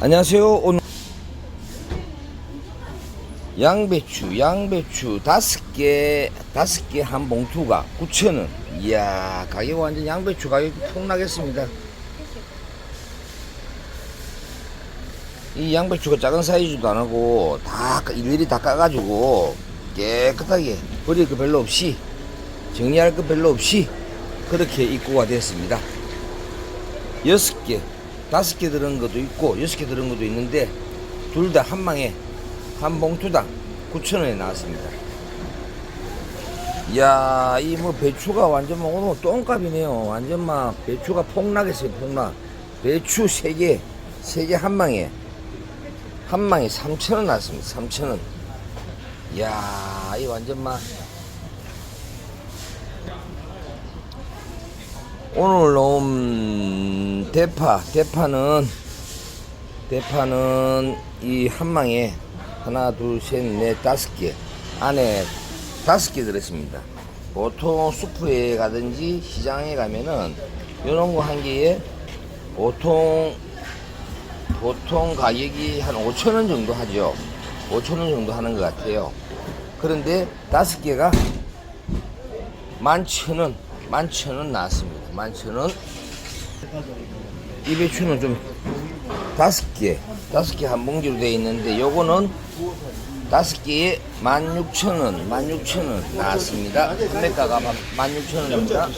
안녕하세요. 오늘 양배추, 양배추 다섯 개, 다섯 개 한 봉투가 9,000원. 이야, 가격 완전 양배추 가격이 폭락했습니다. 이 양배추가 작은 사이즈도 안 하고 다 까- 일일이 다 까가지고 깨끗하게 버릴 거 별로 없이 정리할 거 별로 없이 그렇게 입고가 됐습니다. 여섯 개, 다섯 개 들은 것도 있고 여섯 개 들은 것도 있는데 둘 다 한 망에 한 봉투당 9,000원에 나왔습니다. 이야, 이 뭐 배추가 완전 뭐 오늘 똥값이네요. 완전 막 배추가 폭락했어요, 폭락. 배추 세 개, 세개한 망에 한 망에 3,000원 나왔습니다. 3,000원. 이야, 이 완전 막 오늘 놈 대파 대파는 대파는 이 한 망에 하나 둘 셋 넷 다섯 개 안에 다섯 개 들었습니다. 보통 수프에 가든지 시장에 가면은 이런 거 한 개에 보통 보통 가격이 한 5천 원 정도 하죠. 5천 원 정도 하는 것 같아요. 그런데 다섯 개가 만천 원, 만천 원 나왔습니다. 만천 원. 이 배추는 좀 다섯 개, 다섯 개 한 봉지로 되어 있는데 요거는 다섯 개에 만 육천 원, 만 육천 원 나왔습니다. 판매가가 만 육천 원입니다.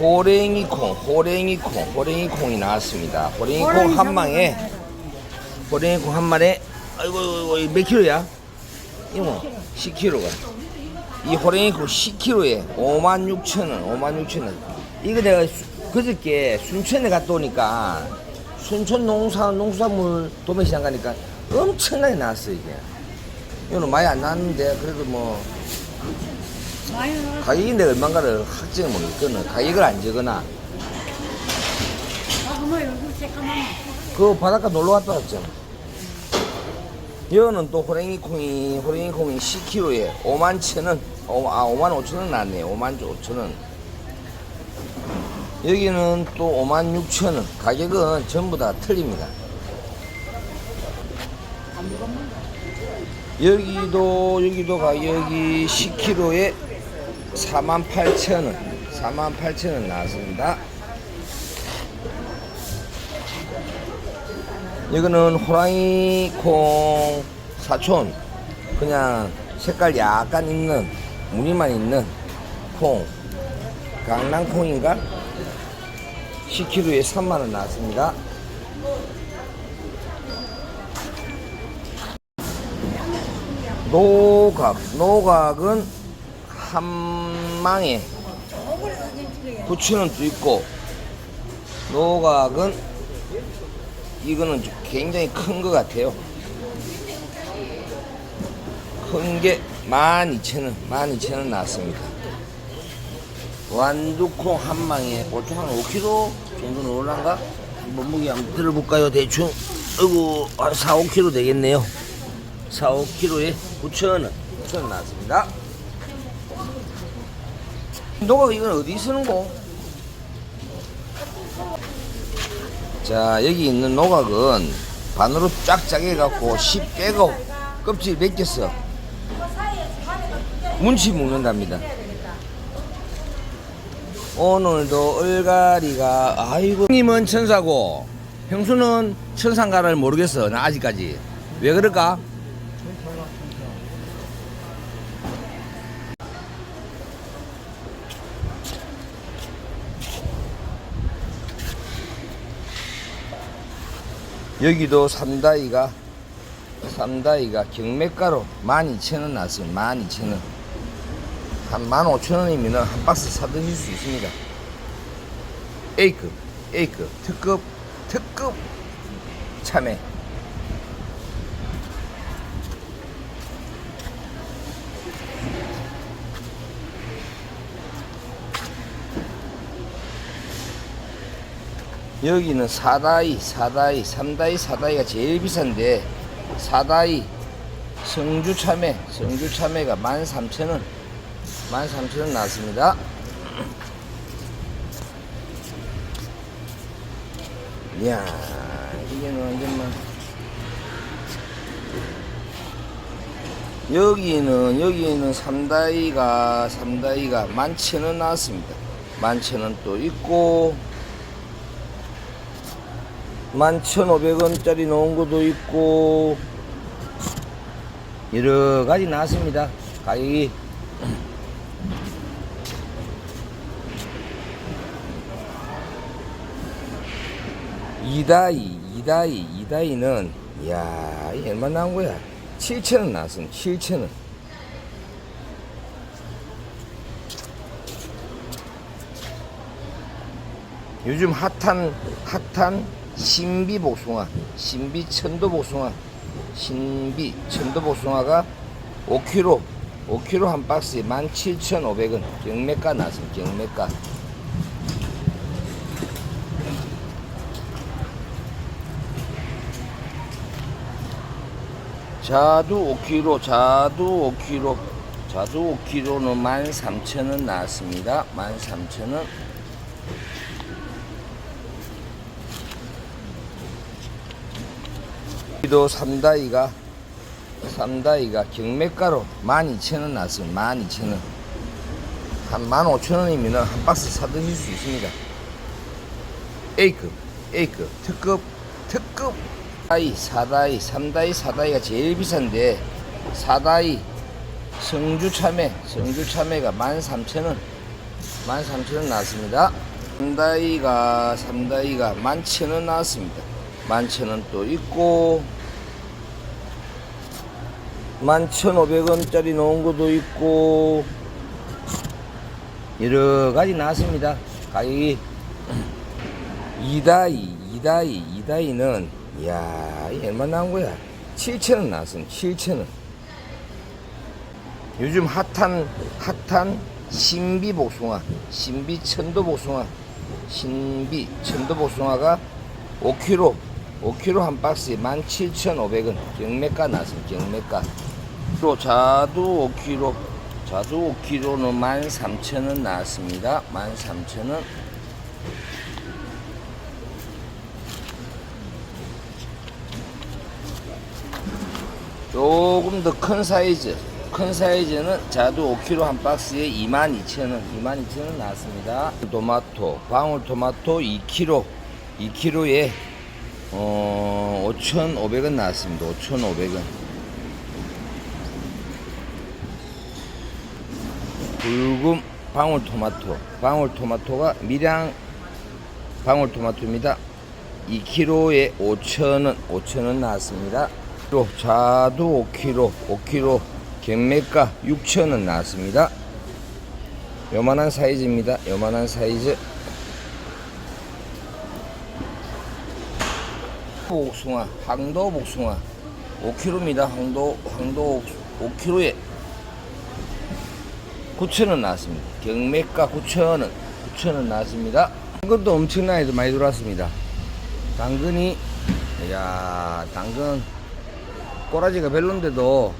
호랭이 콩, 호랭이 콩, 호랭이 콩이 나왔습니다. 호랭이 콩 한 망에, 호랭이 콩 한 마리에, 아이고, 아이고, 몇 킬로야? 이모, 10킬로가. 이 호랭이 콩 10kg에 5만 6천 원, 5만 6천 원. 이거 내가 수- 그저께 순천에 갔다 오니까 순천 농사, 농수산물 도매시장 가니까 엄청나게 나왔어, 이게. 이거는 많이 안 나왔는데, 그래도 뭐, 가격이 내가 얼마인가를 확정을 모르겠거든. 가격을 안 적거나. 그 바닷가 놀러 갔다 왔잖아. 이거는 또 호랭이 콩이 호랭이 콩이 10kg에 5만 천 원, 오- 아 5만 5천 원 나왔네요. 5만 5천 원. 여기는 또 5만 6천 원. 가격은 전부 다 틀립니다. 여기도 여기도 가격이 10kg에 4만 8천 원, 4만 8천 원 나왔습니다. 이거는 호랑이 콩 사촌 그냥 색깔 약간 있는 무늬만 있는 콩 강낭콩인가 10kg에 3만원 나왔습니다 노각 노각은 한 망에 9천원도 있고 노각은 이거는 좀 굉장히 큰 것 같아요. 큰 게 12,000원, 12,000원 나왔습니다. 완두콩 한 망에 보통 한 5kg 정도는 올란가? 한번 무게 한번 들어볼까요? 대충. 한 4, 5kg 되겠네요. 4, 5kg에 9,000원, 9,000원 나왔습니다. 너가 이건 어디 쓰는 거? 자 여기 있는 노각은 반으로 쫙 짜게 해갖고 씨 빼고 껍질 벗겼어 문치 먹는답니다 오늘도 얼갈이가 아이고 님은 천사고 형수는 천상가를 모르겠어 나 아직까지 왜 그럴까? 여기도 삼다이가 삼다이가 경매가로 12,000원 나왔습니다. 12,000원. 한 15,000원이면 한 박스 사드실 수 있습니다. A급, A급, 특급, 특급 참외. 여기는 사다이, 사다이, 삼다이, 사다이가 제일 비싼데 사다이 성주 참외, 성주 참외가 13,000원, 13,000원 나왔습니다. 이야, 이게는 뭐 완전 막. 여기는, 여기는 삼다이가, 삼다이가 만천원 나왔습니다. 만천원 또 있고, 만천오백 원짜리 넣은 것도 있고, 여러 가지 나왔습니다. 가격이 이다이 이다이 이다이는 이야 이 얼마 나온 거야? 7천원 나왔습니다. 7천원. 요즘 핫한 핫한 신비 복숭아 신비 천도 복숭아 신비 천도 복숭아가 5kg 5kg 한 박스에 17,500원. 경매가 나왔습니다. 경매가 자두 5kg, 자두 5kg, 자두 5kg는 13,000원 나왔습니다. 13,000원. 도 삼다이가 삼다이가 경매가로 12,000원 나왔습니다. 12,000원. 한 15,000원이면 한 박스 사 드실 수 있습니다. A급, A급, 특급, 특급. 다이, 사다이, 삼다이, 사다이가 제일 비싼데 사다이, 성주 참외, 성주 참외가 13,000원, 13,000원 나왔습니다. 삼다이가, 삼다이가 11,000원 나왔습니다. 11,000원 또 있고 11,500원짜리 놓은 것도 있고 여러 가지 나왔습니다. 가격이 이다이, 이다이, 이다이는 이야, 이 얼마 나온 거야? 7,000원 나왔습니다. 7,000원. 요즘 핫한 핫한 신비 복숭아, 신비 천도 복숭아, 신비 천도 복숭아가 5kg, 5kg 한 박스에 17,500원 경매가 나왔습니다. 경매가. 또 자두 5kg, 자두 5kg는 13,000원 나왔습니다. 13,000원. 조금 더 큰 사이즈 큰 사이즈는 자두 5kg 한 박스에 22,000원 22,000원 나왔습니다. 토마토 방울토마토 2kg 2kg에 어, 5,500원 나왔습니다. 5,500원. 붉은 방울토마토 방울토마토가 밀양 방울토마토입니다. 2kg에 5,000원 5,000원 나왔습니다 또 자두 5kg 5kg 경매가 6,000원 나왔습니다. 요만한 사이즈입니다. 요만한 사이즈. 복숭아 황도 복숭아. 5kg입니다. 황도 황도 5kg에 9,000원 나왔습니다. 경매가 9,000원 9,000원 나왔습니다. 당근도 엄청나게 많이 들어왔습니다. 당근이 야 당근 꼬라지가 별론데도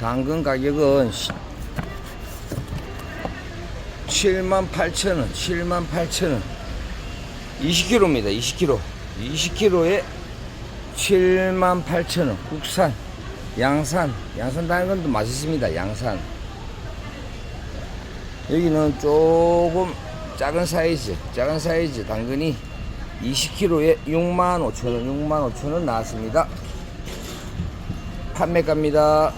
당근 가격은 7만 8천 원, 7만 8천 원. 20kg입니다. 20kg. 20kg에 7만 8천 원. 국산, 양산, 양산 당근도 맛있습니다. 양산. 여기는 조금 작은 사이즈, 작은 사이즈 당근이 20kg에 6만 5천 원, 6만 5천 원 나왔습니다. 판매가입니다.